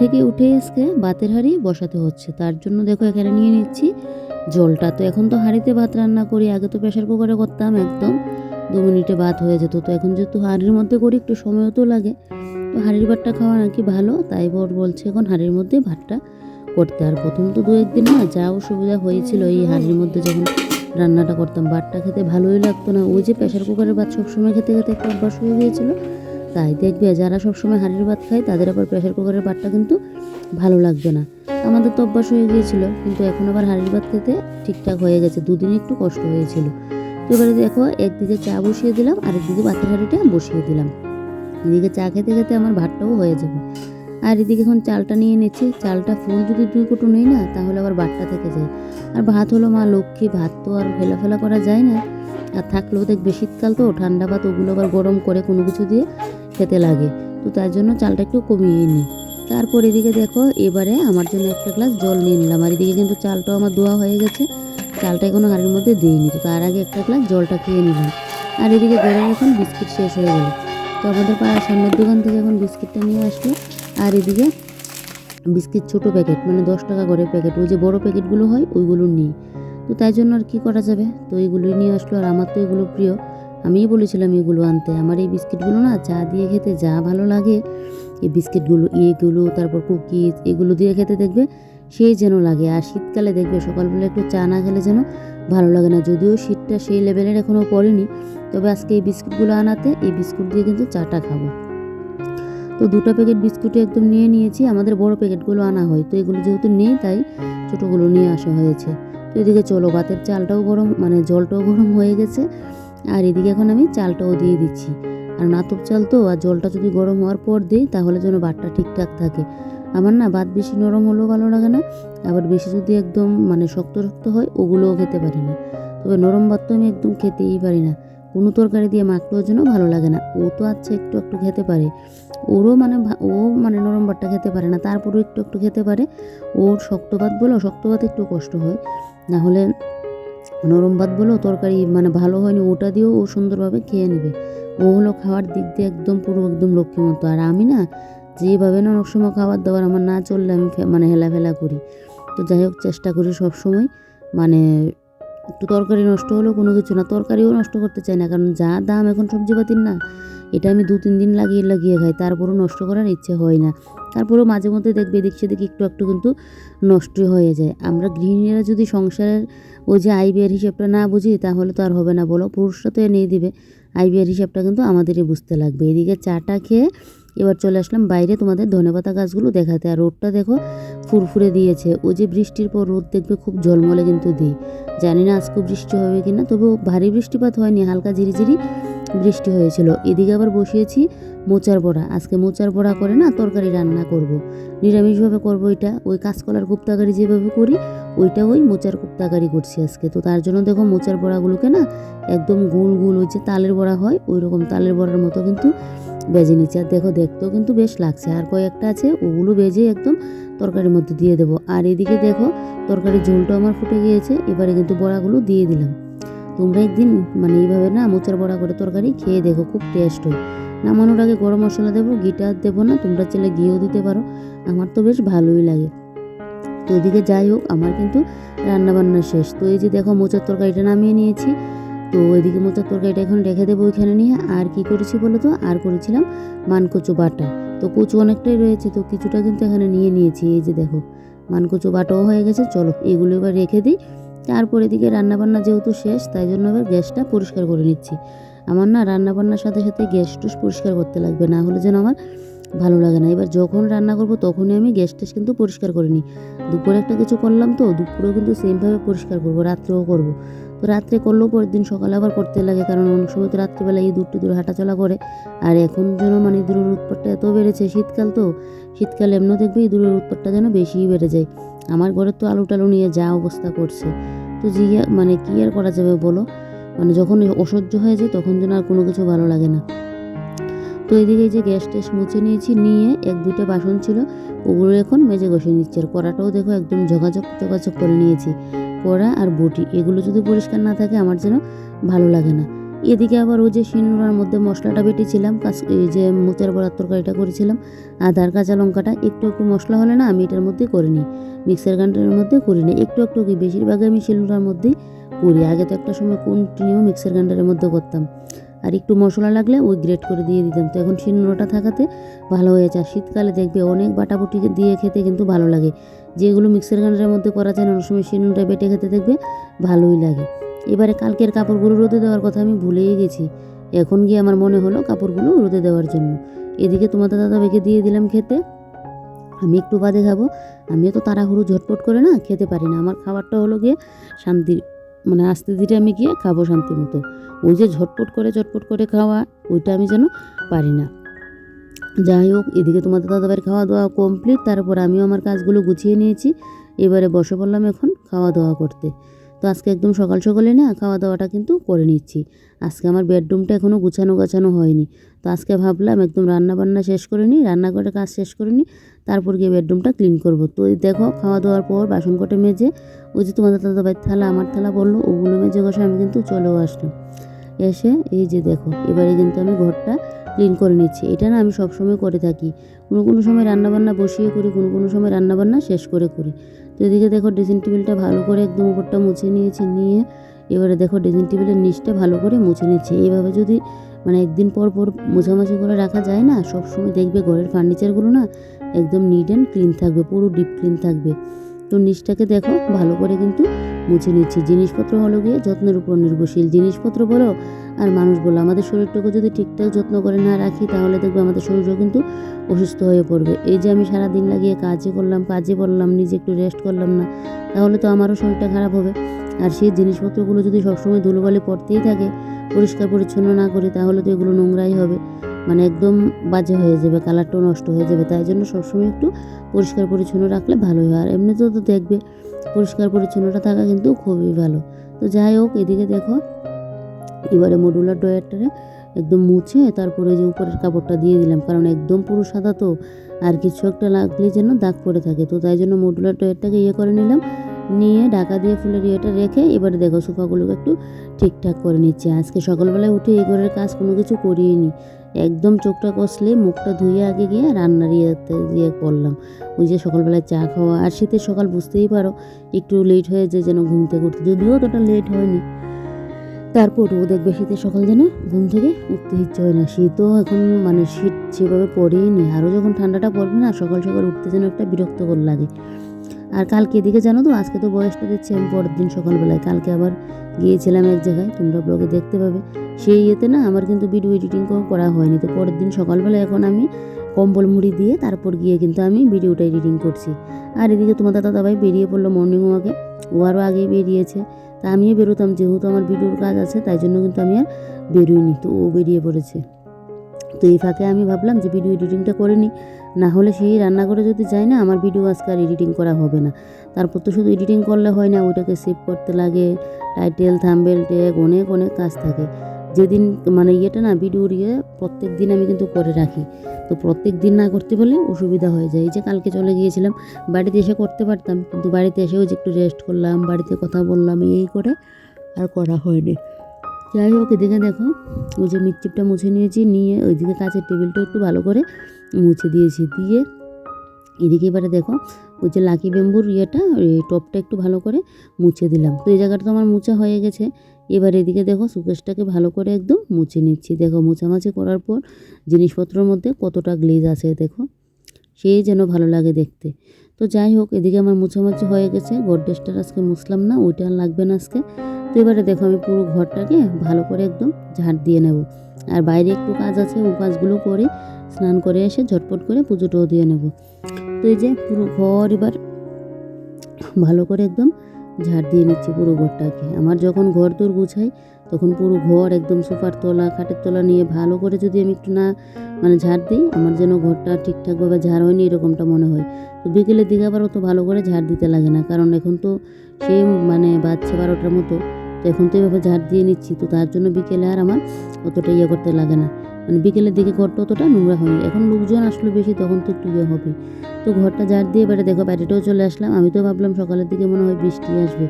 থেকে উঠে এসে ভাতের হাঁড়ি বসাতে হচ্ছে। তার জন্য দেখো এখানে নিয়ে নিচ্ছি জলটা। তো এখন তো হাঁড়িতে ভাত রান্না করি, আগে তো প্রেশার কুকারে করতাম একদম। দু মিনিটে ভাত হয়ে যেত। তো এখন যেহেতু হাঁড়ির মধ্যে করি, একটু সময়ও তো লাগে। তো হাঁড়ির ভাতটা খাওয়া নাকি ভালো, তাই বর বলছে এখন হাঁড়ির মধ্যে ভাতটা করতে। আর প্রথম তো দু একদিন না যা অসুবিধা হয়েছিল এই হাঁড়ির মধ্যে যখন রান্নাটা করতাম। ভাতটা খেতে ভালোই লাগতো না। ওই যে প্রেশার কুকারের ভাত সবসময় খেতে খেতে একটা অভ্যাস হয়ে গিয়েছিল। তাই দেখবে যারা সবসময় হাঁড়ির ভাত খায়, তাদের আবার প্রেশার কুকারের ভাতটা কিন্তু ভালো লাগবে না। আমাদের তো অভ্যাস হয়ে গিয়েছিল, কিন্তু এখন আবার হাঁড়ির ভাত খেতে ঠিকঠাক হয়ে গেছে, দুদিন একটু কষ্ট হয়েছিল। তো এবারে দেখো, একদিকে চা বসিয়ে দিলাম আর একদিকে ভাতের হাঁড়িটা বসিয়ে দিলাম। এদিকে চা খেতে খেতে আমার ভাতটাও হয়ে যাবে। আর এদিকে এখন চালটা নিয়ে নিচ্ছি, চালটা ফুল যদি দুই কোটো নেই না, তাহলে আবার ভাতটা থেকে যায়। আর ভাত হলো মা লক্ষ্মী, ভাত তো আর ফেলা ফেলা করা যায় না। আর থাকলেও দেখবে শীতকাল তো ঠান্ডা ভাত, ওগুলো আবার গরম করে কোনো কিছু দিয়ে খেতে লাগে। তো তার জন্য চালটা একটু কমিয়ে নিই তারপর এদিকে দেখো, এবারে আমার জন্য একটা গ্লাস জল নিয়ে নিলাম। আর এদিকে কিন্তু চালটাও আমার ধোয়া হয়ে গেছে। চালটা এখনও হাড়ির মধ্যে দিইনি। তো তার আগে একটা গ্লাস জলটা খেয়ে নিলাম। আর এদিকে গরম এখন বিস্কিট শেষ হয়ে গেল। তো আমাদের পাড়ার সামনের দোকান থেকে এখন বিস্কিটটা নিয়ে আসলো। আর এদিকে বিস্কিট ছোটো প্যাকেট মানে দশ টাকা করে প্যাকেট ওই যে বড় প্যাকেটগুলো হয়, ওইগুলো নিই। তো তাই জন্য আর কী করা যাবে? তো এইগুলোই নিয়ে আসলো। আর আমার তো এগুলো প্রিয়। আমিই বলেছিলাম এগুলো আনতে। আমার এই বিস্কিটগুলো না চা দিয়ে খেতে যা ভালো লাগে, এই বিস্কিটগুলো, এগুলো, তারপর কুকিজ, এগুলো দিয়ে খেতে দেখবে সেই যেন লাগে। আর শীতকালে দেখবে সকালবেলা একটু চা না খেলে যেন ভালো লাগে না। যদিও শীতটা সেই লেভেলের এখনও পড়েনি, তবে আজকে এই বিস্কুটগুলো আনাতে এই বিস্কুট দিয়ে কিন্তু চাটা খাব। তো দুটো প্যাকেট বিস্কুটে একদম নিয়ে নিয়েছি। আমাদের বড় প্যাকেটগুলো আনা হয়, তো এগুলো যেহেতু নেই তাই ছোটোগুলো নিয়ে আসা হয়েছে। তো এদিকে চলো ভাতের চালটাও গরম মানে জলটাও গরম হয়ে গেছে। আর এদিকে এখন আমি চালটাও দিয়ে দিচ্ছি। আর নাতব চাল তো, আর জলটা যদি গরম হওয়ার পর দিই, তাহলে যেন ভাতটা ঠিকঠাক থাকে। আমার না ভাত বেশি নরম হলেও ভালো লাগে না, আবার বেশি যদি একদম মানে শক্ত শক্ত হয়, ওগুলোও খেতে পারি না। তবে নরম ভাত তো আমি একদম খেতেই পারি না। কোনো তরকারি দিয়ে মাখলেও যেন ভালো লাগে না। ও তো আচ্ছা একটু একটু খেতে পারে। ওরও মানে ও মানে নরম ভাতটা খেতে পারে না, তারপরেও একটু একটু খেতে পারে। ওর শক্ত ভাত বলো, শক্ত ভাত একটু কষ্ট হয়। না হলে নরম ভাত বলো তরকারি মানে ভালো হয়নি, ওটা দিয়েও ও সুন্দরভাবে খেয়ে নেবে। ও হলো খাওয়ার দিক দিয়ে একদম পুরো একদম লক্ষ্মী মতো আর আমি না, যেভাবে না অনেক সময় খাবার দাবার আমার না চললে আমি মানে হেলাফেলা করি। তো যাই হোক, চেষ্টা করি সবসময় মানে একটু তরকারি নষ্ট হলেও কোনো কিছু না, তরকারিও নষ্ট করতে চাই না, কারণ যা দাম এখন সবজিপাতির না, এটা আমি দু তিন দিন লাগিয়ে লাগিয়ে খাই, তারপরও নষ্ট করার ইচ্ছে হয় না। তারপরেও মাঝে মধ্যে দেখবে এদিক সেদিক একটু একটু কিন্তু নষ্ট হয়ে যায়। আমরা গৃহিণীরা যদি সংসারের ওই যে আই ব্যয়ের হিসাবটা না বুঝি, তাহলে তো আর হবে না বলো, পুরুষরা তো এনে দিবে। আই ব্যয়ের হিসাবটা কিন্তু আমাদেরই বুঝতে লাগবে। এদিকে চাটা খেয়ে এবার চলে আসলাম বাইরে তোমাদের ধনেপাতা গাছগুলো দেখাতে। আর রোদটা দেখো ফুরফুরে দিয়েছে। ওই যে বৃষ্টির পর রোদ দেখবে খুব ঝলমলে কিন্তু দিই। জানি না আজকে বৃষ্টি হবে কি না তবে ভারী বৃষ্টিপাত হয়নি, হালকা ঝিরিঝিরি বৃষ্টি হয়েছিল। এদিকে আবার বসিয়েছি মোচার বড়া। আজকে মোচার বড়া করে না তরকারি রান্না করব। নিরামিষভাবে করব এটা ওই কাঁচকলার কুপ্তাকারি যেভাবে করি ওইটা ওই মোচার কুপ্তাকারি করছি আজকে। তো তার জন্য দেখো মোচার বড়াগুলোকে না একদম গোল গোল ওই যে তালের বড়া হয় ওই রকম তালের বড়ার মতো কিন্তু বেজে নিচ্ছে। আর দেখো, দেখতেও কিন্তু বেশ লাগছে। আর কয়েকটা আছে, ওগুলো বেজে একদম তরকারির মধ্যে দিয়ে দেবো। আর এদিকে দেখো, তরকারির ঝোলটা আমার ফুটে গিয়েছে। এবারে কিন্তু বড়াগুলো দিয়ে দিলাম। তোমরা একদিন মানে এইভাবে না, মোচার বড়া করে তরকারি খেয়ে দেখো, খুব টেস্ট হয়। নামানোর আগে গরম মশলা দেবো, ঘিটা দেবো না, তোমরা চাইলে ঘিও দিতে পারো। আমার তো বেশ ভালোই লাগে। তো ওদিকে যাই হোক, আমার কিন্তু রান্নাবান্না শেষ। তো এই যে দেখো, মোচার তরকারিটা নামিয়ে নিয়েছি। তো ওইদিকে মোচার তরকারিটা এখন রেখে দেবো ওইখানে নিয়ে। আর কি করেছি বলো তো? আর করেছিলাম মানকচু বাটা। তো কচু অনেকটাই রয়েছে, তো কিছুটা কিন্তু এখানে নিয়ে নিয়েছি। এই যে দেখো, মানকচু বাটাও হয়ে গেছে। চলো, এগুলো এবার রেখে দিই। তারপর এদিকে রান্নাবান্না যেহেতু শেষ, তাই জন্য এবার গ্যাসটা পরিষ্কার করে নিচ্ছি। আমার না রান্নাবান্নার সাথে সাথে গ্যাস টুস পরিষ্কার করতে লাগবে, না হলে যেন আমার ভালো লাগে না। এবার যখন রান্না করব তখনই আমি গ্যাস ট্যাস কিন্তু পরিষ্কার করে নিই। দুপুরে একটা কিছু করলাম তো, দুপুরেও কিন্তু সেমভাবে পরিষ্কার করব, রাত্রেও করব। তো রাত্রে করলেও পরের দিন সকালে আবার করতে লাগে, কারণ অনেক সময় তো রাত্রিবেলা ইঁদুর টিঁদুর হাঁটাচলা করে। আর এখন যেন মানে ইঁদুরের উৎপাতটা এত বেড়েছে শীতকাল তো, শীতকালে এমনি দেখবে ইঁদুরের উৎপাতটা যেন বেশিই বেড়ে যায়। আমার ঘরে তো আলু টালু নিয়ে যা অবস্থা করছে। তো জিয়া মানে কী আর করা যাবে বলো? মানে যখন অসহ্য হয়ে যায় তখন যেন আর কোনো কিছু ভালো লাগে না। তো এদিকে যে গ্যাস ট্যাস মুছে নিয়েছি, নিয়ে এক দুইটা বাসন ছিল, ওগুলো এখন মেজে ঘষে নিচ্ছি। আর কড়াটাও দেখো একদম যোগাযোগ যোগাযোগ করে নিয়েছি। কড়া আর বটি, এগুলো যদি পরিষ্কার না থাকে আমার যেন ভালো লাগে না। এদিকে আবার ওই যে শিনুরার মধ্যে মশলাটা বেটেছিলাম কাজ এই যে মোচার বড়ার তরকারিটা করেছিলাম, আদার কাঁচা লঙ্কাটা একটু একটু মশলা হলে না আমি এটার মধ্যে করে নিই, মিক্সার গ্রাইন্ডারের মধ্যে করি না একটু একটু কি বেশিরভাগ আমি শিলনোড়ার মধ্যেই করি আগে তো একটা সময় কন্টিনিউ মিক্সার গ্রাইন্ডারের মধ্যে করতাম। আর একটু মশলা লাগলে ওই গ্রেট করে দিয়ে দিতাম। তো এখন শিলনোড়াটা থাকাতে ভালো হয়েছে আর শীতকালে দেখবে অনেক বাটাবুটি দিয়ে খেতে কিন্তু ভালো লাগে। যেগুলো মিক্সার গ্রাইন্ডারের মধ্যে করা যায় না, অনেক সময় শিলনোড়া বেটে খেতে দেখবে ভালোই লাগে। এবারে কালকের কাপড়গুলো রোদে দেওয়ার কথা আমি ভুলেই গেছি। এখন গিয়ে আমার মনে হলো কাপড়গুলো রোদে দেওয়ার জন্য। এদিকে তোমাদের দাদা ভাইকে দিয়ে দিলাম খেতে। আমি একটু বাদে খাব। আমিও তো তাড়াহুড়ো ঝটপট করে না খেতে পারি না। আমার খাবারটা হলো গিয়ে শান্তি মানে আস্তে ধীরে আমি গিয়ে খাব শান্তি মতো। ওই যে ঝটপট করে ঝটপট করে খাওয়া, ওইটা আমি যেন পারি না। যাই হোক, এদিকে তোমাদের দাদাবার খাওয়া দাওয়া কমপ্লিট তারপর আমিও আমার কাজগুলো গুছিয়ে নিয়েছি। এবারে বসে পড়লাম এখন খাওয়া দাওয়া করতে। তো আজকে একদম সকাল সকালে না খাওয়া দাওয়াটা কিন্তু করে নিচ্ছি। আজকে আমার বেডরুমটা এখনও গুছানো গাছানো হয়নি। তো আজকে ভাবলাম একদম রান্না বান্না শেষ করে নিই রান্না করে কাজ শেষ করে নিই, তারপর গিয়ে বেডরুমটা ক্লিন করব। তো দেখো খাওয়া দাওয়ার পর বাসন কটে মেজে, ওই যে তোমাদের দাদা ভাইয়ের থালা, আমার থালা বলল, ওগুলো মেজে বসে আমি কিন্তু চলেও আসলাম। এসে এই যে দেখো, এবারে কিন্তু আমি ঘরটা ক্লিন করে নিচ্ছি। এটা না আমি সবসময় করে থাকি। কোনো কোনো সময় রান্নাবান্না বসিয়ে করি, কোনো কোনো সময় রান্নাবান্না শেষ করে করি। তো এদিকে দেখো ড্রেসিং টেবিলটা ভালো করে একদম উপরটা মুছে নিয়েছি, নিয়ে এবারে দেখো ড্রেসিং টেবিলের নিচটা ভালো করে মুছে নিচ্ছে। এইভাবে যদি মানে একদিন পর পর মোছামাছি করে রাখা যায় না সব সময় দেখবে ঘরের ফার্নিচারগুলো না একদম নিট অ্যান্ড ক্লিন থাকবে, পুরো ডিপ ক্লিন থাকবে। তো নিচটাকে দেখো ভালো করে কিন্তু মুছে নিচ্ছি। জিনিসপত্র হলো গিয়ে যত্নের উপর নির্ভরশীল। জিনিসপত্র বলো আর মানুষ বলো, আমাদের শরীরটাকে যদি ঠিকঠাক যত্ন করে না রাখি, তাহলে দেখবে আমাদের শরীরও কিন্তু অসুস্থ হয়ে পড়বে। এই যে আমি সারা দিন লাগিয়ে কাজে করলাম কাজে বললাম, নিজে একটু রেস্ট করলাম না, তাহলে তো আমারও শরীরটা খারাপ হবে। আর সেই জিনিসপত্রগুলো যদি সবসময় ধুলোবালি পড়তেই থাকে, পরিষ্কার পরিচ্ছন্ন না করি, তাহলে তো এগুলো নোংরাই হবে। মানে একদম বাজে হয়ে যাবে কালারটাও নষ্ট হয়ে যাবে। তাই জন্য সবসময় একটু পরিষ্কার পরিচ্ছন্ন রাখলে ভালোই হয়। আর এমনিতেও তো দেখবে পরিষ্কার পরিচ্ছন্নতা থাকা কিন্তু খুবই ভালো। তো যাই হোক, এদিকে দেখো, এবারে মডুলার ড্রয়ারটারে একদম মুছে তারপরে যে উপরের কাপড়টা দিয়ে দিলাম, কারণ একদম পুরো সাদা তো, আর কিছু একটা লাগলে যেন দাগ পড়ে থাকে। তো তাই জন্য মডুলার ড্রয়ারটাকে ইয়ে করে নিলাম, নিয়ে ঢাকা দিয়ে ফুলের ইয়েটা রেখে এবারে দেখো, সোফাগুলোকে একটু ঠিকঠাক করে নিচ্ছে। আজকে সকালবেলায় উঠে এই ঘরের কাজ কোনো কিছু করিয়ে নি একদম চোখটা কষলে মুখটা ধুয়ে আগে গিয়ে রান্নার ইয়েতে দিয়ে করলাম। ওই যে সকালবেলায় চা খাওয়া, আর শীতের সকাল বুঝতেই পারো, একটু লেট হয়ে যায় যেন ঘুম থেকে উঠতে। যদিও অতটা লেট হয়নি। তারপরও দেখবে শীতের সকাল যেন ঘুম থেকে উঠতে ইচ্ছে হয় না। শীতও এখন মানে শীত সেভাবে পড়েই নি। আরও যখন ঠান্ডাটা পড়বে না, সকাল সকাল উঠতে যেন একটা বিরক্তকর লাগে। আর কালকে এদিকে জানো তো, আজকে তো বয়সটা দিচ্ছি আমি পরের দিন সকালবেলায়। কালকে আবার গিয়েছিলাম এক জায়গায়, তোমরা ব্লগে দেখতে পাবে। সেই ইয়েতে না আমার কিন্তু ভিডিও এডিটিং করা হয়নি। তো পরের দিন সকালবেলা এখন আমি কম্বল মুড়ি দিয়ে তারপর গিয়ে কিন্তু আমি ভিডিওটা এডিটিং করছি। আর এদিকে তোমার দাদা দাবাই বেরিয়ে পড়ল মর্নিং ওয়াকে ও আরও আগে বেরিয়েছে। তা আমিও বেরোতাম, যেহেতু আমার ভিডিওর কাজ আছে, তাই জন্য কিন্তু আমি আর বেরোইনি। তো ও বেরিয়ে পড়েছে। তো এই ফাঁকে আমি ভাবলাম যে ভিডিও এডিটিংটা করে নিই। না হলে সেই রান্নাঘরে যদি যাই না, আমার ভিডিও আজকে আর এডিটিং করা হবে না। তারপর তো শুধু এডিটিং করলে হয় না, ওইটাকে সেভ করতে লাগে। টাইটেল থাম্বেল ট্যাগ অনেক অনেক কাজ থাকে। যেদিন মানে ইয়েটা না ভিডিওর ইয়ে প্রত্যেক দিন আমি কিন্তু করে রাখি। তো প্রত্যেক দিন না করতে বলে অসুবিধা হয়ে যায়। এই যে কালকে চলে গিয়েছিলাম, বাড়িতে এসে করতে পারতাম। কিন্তু বাড়িতে এসেও যে একটু রেস্ট করলাম, বাড়িতে কথা বললাম, এই করে আর করা হয়নি। যাই হোক, এদিকে দেখো, ওই যে মিটচিপটা মুছে নিয়েছি, নিয়ে ওইদিকে কাছের টেবিলটা একটু ভালো করে মুছে দিয়েছি, দিয়ে এদিকে এবারে দেখো, ওই যে লাকি বেম্বুর ইয়েটা, ওই টপটা একটু ভালো করে মুছে দিলাম। তো এই জায়গাটা তো আমার মুছা হয়ে গেছে। এবার এদিকে দেখো, সুকেশটাকে ভালো করে একদম মুছে নিচ্ছি। দেখো, মুছামাছি করার পর জিনিসপত্রের মধ্যে কতটা গ্লেজ আছে, দেখো। সেই যেন ভালো লাগে দেখতে। তো যাই হোক, এদিকে আমার মুছামাছি হয়ে গেছে। গডরেজটার আজকে মুছলাম না, ওইটা লাগবে না আজকে। তো এবারে দেখো, আমি পুরো ঘরটাকে ভালো করে একদম ঝাড় দিয়ে নেব। আর বাইরে একটু কাজ আছে, ও কাজগুলো করে স্নান করে এসে ঝটপট করে পুজোটাও দিয়ে নেব। তো এই যে পুরো ঘর এবার ভালো করে একদম ঝাড় দিয়ে নিচ্ছি পুরো ঘরটাকে। আমার যখন ঘর দোর গুছাই তখন পুরো ঘর একদম সোফার তোলা, খাটের তোলা নিয়ে ভালো করে যদি আমি একটু না মানে ঝাড় দিই, আমার যেন ঘরটা ঠিকঠাকভাবে ঝাড় হয়নি এরকমটা মনে হয়। তো বিকেলের দিকে আবার অত ভালো করে ঝাড় দিতে লাগে না, কারণ এখন তো সে মানে বাচ্চা বারোটার মতো। তো এখন তো এভাবে ঝাড় দিয়ে নিচ্ছি, তো তার জন্য বিকেলে আর আমার অতটা ইয়ে করতে লাগে না। মানে বিকেলের দিকে ঘরটা অতটা নোংরা হয়নি। এখন লোকজন আসলো বেশি, তখন তো একটু ইয়ে হবে। তো ঘরটা ঝাড় দিয়ে এবারে দেখো বাইরেটাও চলে আসলাম। আমি তো ভাবলাম সকালের দিকে মনে হয় বৃষ্টি আসবে।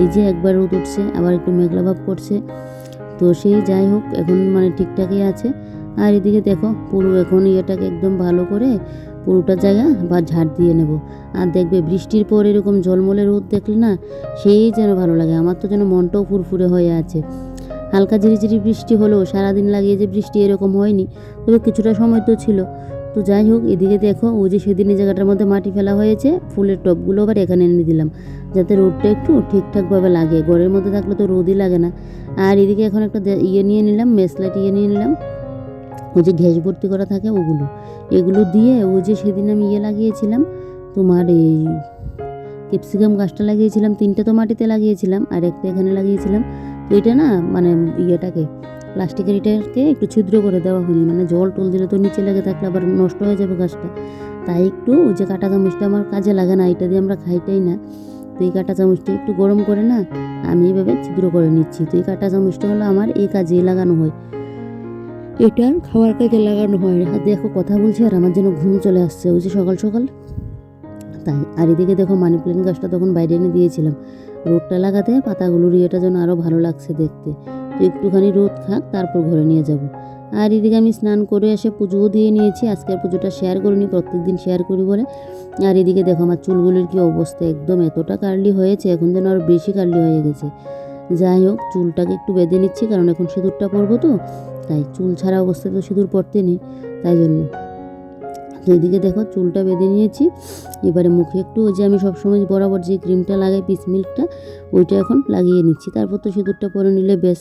এই যে একবার রোদ উঠছে, আবার একটু মেঘলা ভাব করছে। তো সেই যাই হোক, এখন মানে ঠিকঠাকই আছে। আর এদিকে দেখো, পুরো এখন ইয়েটাকে একদম ভালো করে পুরোটা জায়গা বা ঝাড় দিয়ে নেব। আর দেখবে বৃষ্টির পর এরকম ঝলমলে রোদ দেখলে না, সেই যেন ভালো লাগে। আমার তো যেন মনটাও ফুরফুরে হয়ে আছে। হালকা ঝিরিঝিরি বৃষ্টি হলেও সারাদিন লাগিয়ে যে বৃষ্টি এরকম হয়নি, তবে কিছুটা সময় তো ছিল। তো যাই হোক, এদিকে দেখো ও যে সেদিন এই জায়গাটার মধ্যে মাটি ফেলা হয়েছে, ফুলের টবগুলো আবার এখানে এনে দিলাম, যাতে রোদটা একটু ঠিকঠাকভাবে লাগে, ঘরের মধ্যে থাকলে তো রোদই লাগে না। আর এদিকে এখন একটা ইয়ে নিয়ে নিলাম, মেসলাইট ইয়ে নিয়ে নিলাম, ওই যে গ্যাস ভর্তি করা থাকে ওগুলো, এগুলো দিয়ে ওই যে সেদিন আমি ইয়ে লাগিয়েছিলাম, তোমার এই ক্যাপসিকাম গাছটা লাগিয়েছিলাম, তিনটে তো মাটিতে লাগিয়েছিলাম, আর একটা এখানে লাগিয়েছিলাম, তো এটা না মানে ইয়েটাকে প্লাস্টিকের এটাকে একটু ছিদ্র করে দেওয়া হয়নি। মানে জল টল দিলে তো নিচে লেগে থাকলে আবার নষ্ট হয়ে যাবে গাছটা। তাই একটু ওই যে কাঁটা চামচটা আমার কাজে লাগে না, এটা দিয়ে আমরা খাইটাই না। তো এই কাঁটা চামচটা একটু গরম করে না, আমি এইভাবে ছিদ্র করে নিচ্ছি। তো এই কাঁটা চামচটা হলো আমার এই কাজে লাগানো হয়। এটার খাওয়ার কাজে লাগানো হয় আর দেখো কথা বলছি আর আমার যেন ঘুম চলে আসছে, ওই যে সকাল সকাল। তাই, আর এদিকে দেখো মানি প্ল্যান্ট গাছটা তখন বাইরে এনে দিয়েছিলাম। রোদটা লাগাতে পাতাগুলোর ইয়েটা যেন আরও ভালো লাগছে দেখতে। তো একটুখানি রোদ খাক, তারপর ঘরে নিয়ে যাব। আর এদিকে আমি স্নান করে এসে পুজোও দিয়ে নিয়েছি আজকের পুজোটা শেয়ার করিনি প্রত্যেক দিন শেয়ার করি বলে। আর এদিকে দেখো আমার চুলগুলির কি অবস্থা, একদম এতটা কার্লি হয়েছে, এখন যেন আরও বেশি কার্লি হয়ে গেছে। যাই হোক, চুলটাকে একটু বেঁধে নিচ্ছি, কারণ এখন সিঁদুরটা পরবো তো, তাই চুল ছাড়া অবস্থায় তো সিঁদুর পরতে নেই, তাই জন্য। এদিকে দেখো চুলটা বেঁধে নিয়েছি। এবারে মুখে একটু ওই যে আমি সবসময় বরাবর যে ক্রিমটা লাগাই পিস মিল্কটা ওইটা এখন লাগিয়ে নিচ্ছি। তারপর তো সিঁদুরটা পরে নিলে বেশ,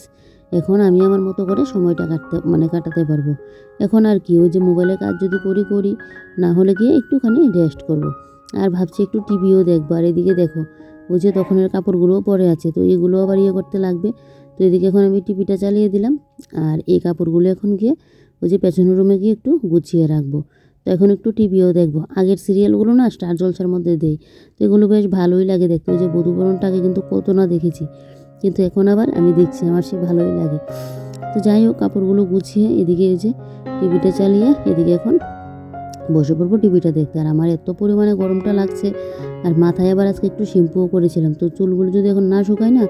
এখন আমি আমার মতো করে সময়টা কাটতে মানে কাটাতে পারব। এখন আর কি, ওই যে মোবাইলে কাজ যদি করি করি, না হলে গিয়ে একটুখানি রেস্ট করব। আর ভাবছি একটু টিভিও দেখব। আর এদিকে দেখো, ওই যে তখনের কাপড়গুলোও পরে আছে, তো এগুলো আবার ইয়ে করতে লাগবে। তো এদিকে এখন আমি টিভিটা চালিয়ে দিলাম। আর এই কাপড়গুলো এখন গিয়ে ওই যে পেছনের রুমে গিয়ে একটু গুছিয়ে রাখব। তো এখন একটু টিভিও দেখব। আগের সিরিয়ালগুলো না স্টার জলসার মধ্যে দেই। তো এগুলো বেশ ভালোই লাগে দেখতে। ওই যে বধুবরণটা আগে কিন্তু কত না দেখেছি। কিন্তু এখন আবার আমি দেখছি, আমার সে ভালোই লাগে। তো যাই হোক, কাপড়গুলো গুছিয়ে এদিকে যে টিভিটা চালিয়ে এদিকে এখন বসে পড়ব টিভিটা দেখতে। আর আমার এত পরিমাণে গরমটা লাগছে, আর মাথায় আবার আজকে একটু শ্যাম্পুও করেছিলাম। তো চুলগুলো যদি এখন না শুকায় না,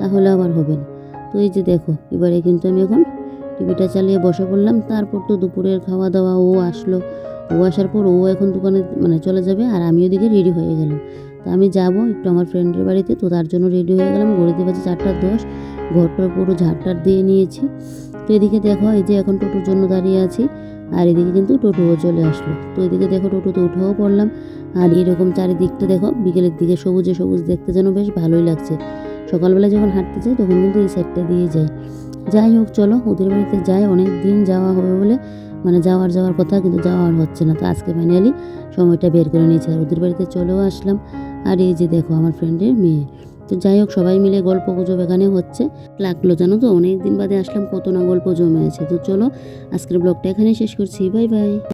তাহলে আবার হবে না। তো এই যে দেখো, এবারে কিন্তু আমি এখন টিভিটা চালিয়ে বসে পড়লাম। তারপর তো দুপুরের খাওয়া দাওয়া ও আসলো। ও আসার পর ও এখন দোকানে মানে চলে যাবে আর আমি ওদিকে রেডি হয়ে গেলাম। তো আমি যাব একটু আমার ফ্রেন্ডের বাড়িতে, তো তার জন্য রেডি হয়ে গেলাম। ঘড়িতে বাজে চারটার দশ। ঘরটার পুরো ঝাড়টার দিয়ে নিয়েছি। তো এদিকে দেখো, এই যে এখন টোটোর জন্য দাঁড়িয়ে আছি। আর এদিকে কিন্তু টোটোও চলে আসলো। তো এদিকে দেখো টোটোতে উঠেও পড়লাম। আর এরকম চারিদিকটা দেখো, বিকেলের দিকে সবুজে সবুজ দেখতে যেন বেশ ভালোই লাগছে। সকালবেলা যখন হাঁটতে যাই, তখন কিন্তু এই সাইডটা দিয়ে যাই। যাই হোক, চলো, ওদের বাড়িতে যাই। অনেক দিন যাওয়া হবে বলে মানে যাওয়ার যাওয়ার কথা, কিন্তু যাওয়ার হচ্ছে না। তো আজকে ফাইনালি সময়টা বের করে নিয়েছি আর ওদের বাড়িতে চলেও আসলাম। আর এই যে দেখো আমার ফ্রেন্ডের মেয়ে। তো যাই হোক, সবাই মিলে গল্প গুজব এখানে হচ্ছে। লাগল জানো তো? অনেক দিন বাদে আসলাম, কত না গল্প জমে আছে। তো চলো, আজকের ব্লগটা এখানে শেষ করছি। Bye bye.